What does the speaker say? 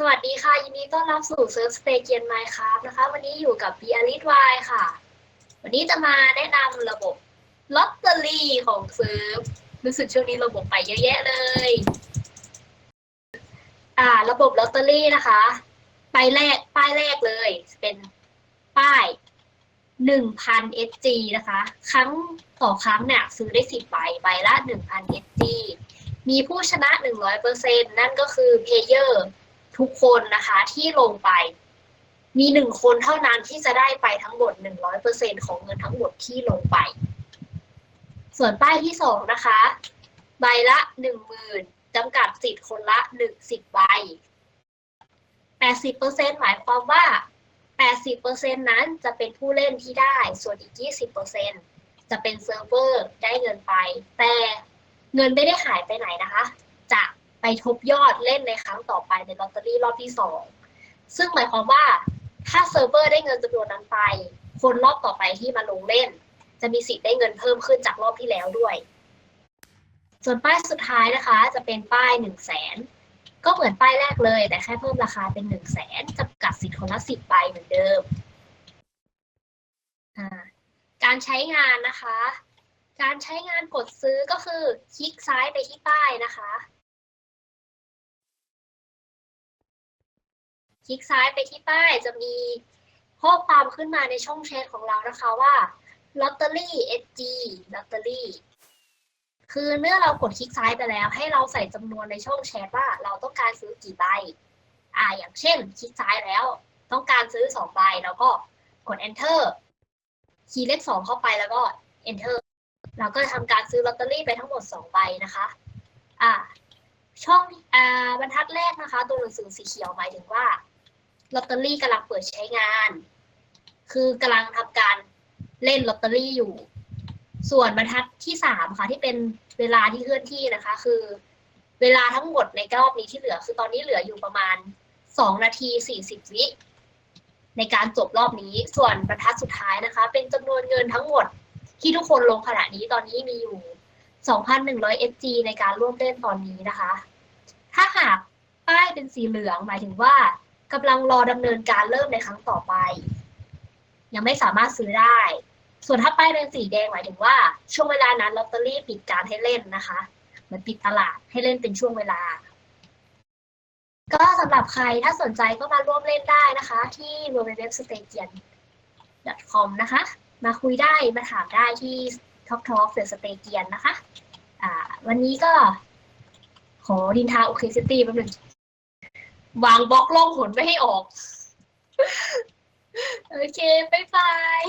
สวัสดีค่ะ ยินดีต้อนรับสู่เซิร์ฟสเตเกียนไมค์ครับนะคะ วันนี้อยู่กับบีอาริทวายค่ะ วันนี้จะมาแนะนำระบบลอตเตอรี่ของเซิร์ฟรู้สึกช่วงนี้ระบบไปเยอะแยะเลย อ่า ระบบลอตเตอรี่นะคะป้ายแรกป้ายแรกเลย เป็นป้ายหนึ่งพัน SG นะคะ ครั้งต่อครั้งเนี่ยซื้อได้สิบใบใบละหนึ่งพัน SG มีผู้ชนะหนึ่งร้อยเปอร์เซ็นนั่นก็คือเพเยอร์ ทุกคนนะคะที่ลงไป มีหนึ่งคนเท่านั้นที่จะได้ไปทั้งหมดหนึ่งร้อยเปอร์เซ็นของเงินทั้งหมดที่ลงไป ส่วนป้ายที่สองนะคะ ใบละหนึ่งหมื่นจำกัดสิทธิ์คนละหนึ่งสิบใบแปดสิบเปอร์เซ็นหมายความว่าแปดสิบเปอร์เซ็นนั้นจะเป็นผู้เล่นที่ได้ ส่วนอีกยี่สิบเปอร์เซ็นจะเป็นเซิร์ฟเวอร์ได้เงินไป แต่เงินไม่ได้หายไปไหนนะคะจะ ไปทบยอดเล่นในครั้งต่อไปในลอตเตอรี่รอบที่สองซึ่งหมายความว่าถ้าเซิร์ฟเวอร์ได้เงินจำนวนนั้นไป คนรอบต่อไปที่มาลงเล่น จะมีสิทธิ์ได้เงินเพิ่มขึ้นจากรอบที่แล้วด้วย ส่วนป้ายสุดท้ายนะคะ จะเป็นป้ายหนึ่งแสนก็เหมือนป้ายแรกเลย แต่แค่เพิ่มราคาเป็นหนึ่งแสนจำกัดสิทธิ์คนละสิบใบเหมือนเดิมการใช้งานนะคะ การใช้งานกดซื้อก็คือคลิกซ้ายไปที่ป้ายนะคะ คลิกซ้ายไปที่ป้ายจะมีข้อความขึ้นมาในช่องแชทของเรานะคะว่าลอตเตอรี่ SG ลอตเตอรี่คือเมื่อเรากดคลิกซ้ายไปแล้ว ให้เราใส่จำนวนในช่องแชทว่าเราต้องการซื้อกี่ใบ อ่า อย่างเช่น คลิกซ้ายแล้ว ต้องการซื้อสองใบแล้วก็กด enter คีย์เลขสองเข้าไปแล้วก็ enter เราก็ทำการซื้อลอตเตอรี่ไปทั้งหมดสองใบนะคะ อ่า ช่องอ่าบรรทัดแรกนะคะ ตัวหนังสือสีเขียวหมายถึงว่า ลอตเตอรี่กำลังเปิดใช้งาน คือกำลังทำการเล่นลอตเตอรี่อยู่ ส่วนบรรทัดที่สามค่ะที่เป็นเวลาที่เคลื่อนที่นะคะ คือ เวลาทั้งหมดในรอบนี้ที่เหลือ คือตอนนี้เหลืออยู่ประมาณสองนาทีสี่สิบวิในการจบรอบนี้ ส่วนบรรทัดสุดท้ายนะคะ เป็นจำนวนเงินทั้งหมดที่ทุกคนลงขณะนี้ตอนนี้มีอยู่ 2,100 SG ในการร่วมเล่นตอนนี้นะคะ ถ้าหากป้ายเป็นสีเหลืองหมายถึงว่า กำลังรอดำเนินการเริ่มในครั้งต่อไป ยังไม่สามารถซื้อได้ ส่วนถ้าป้ายเป็นสีแดงหมายถึงว่า ช่วงเวลานั้นลอตเตอรี่ปิดการให้เล่นนะคะเหมือนปิดตลาดให้เล่นเป็นช่วงเวลา ก็สำหรับใครถ้าสนใจก็มาร่วมเล่นได้นะคะ ที่ www.stagian.com นะคะ มาคุยได้มาถามได้ที่ Talk Talk เสือสเตเกียนนะคะ อ่า วันนี้ก็ขอดินทาโอเคซิตี้แป๊บหนึง วางบล็อกล่องหนไม่ให้ออก โอเค บ๊ายบาย